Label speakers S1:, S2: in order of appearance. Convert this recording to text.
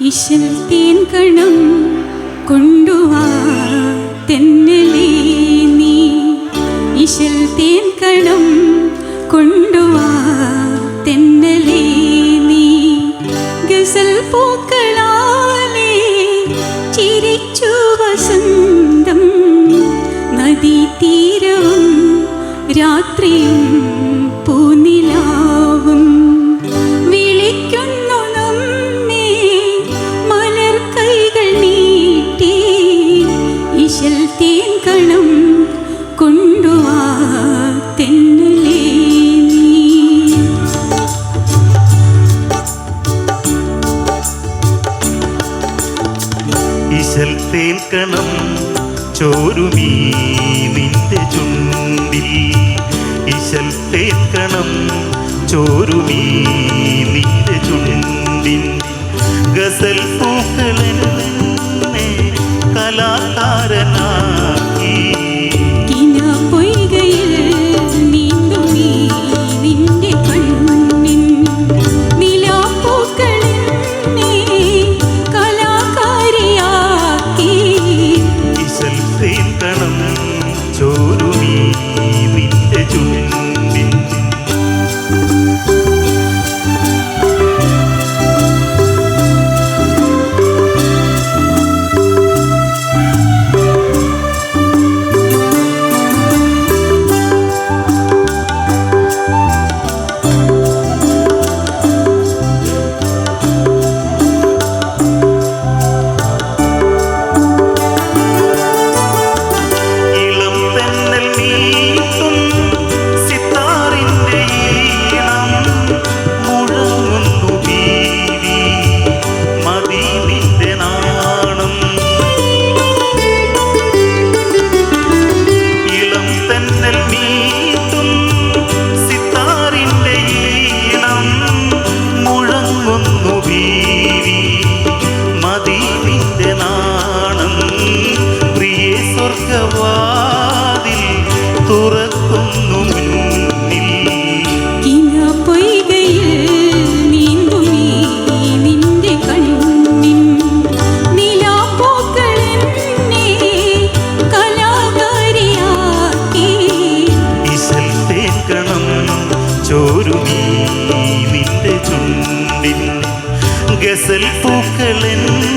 S1: ഇശൽ തേൻ കണം കൊണ്ടുവാ തെന്നലേ നീ. ഇശൽ തേൻ കണം കൊണ്ടുവാ തെന്നലേ നീ. ഗസൽ പൂക്കൾ രാത്രിയും പൂനിലാവും. വിളിക്കുന്നു നമ്മെ മലർ കൈകൾ നീട്ടി ഇശൽ തേൻ കണം കൊണ്ടുവാ തെന്നലേ ഇശൽ
S2: ഇശൽ കണം ചോരുമീ നിന്റെ ചുണ്ടിൽ ഇശൽ ചോരുമീ നിന്റെ ചുണ്ടിൻ ഗസൽ പൂക്കളെന്നെ ഇശൽ തേക്കണം ചോരുമീ നിന്റെ ചുണ്ടിൽ. ഗസൽ പൂക്കളെന്നെ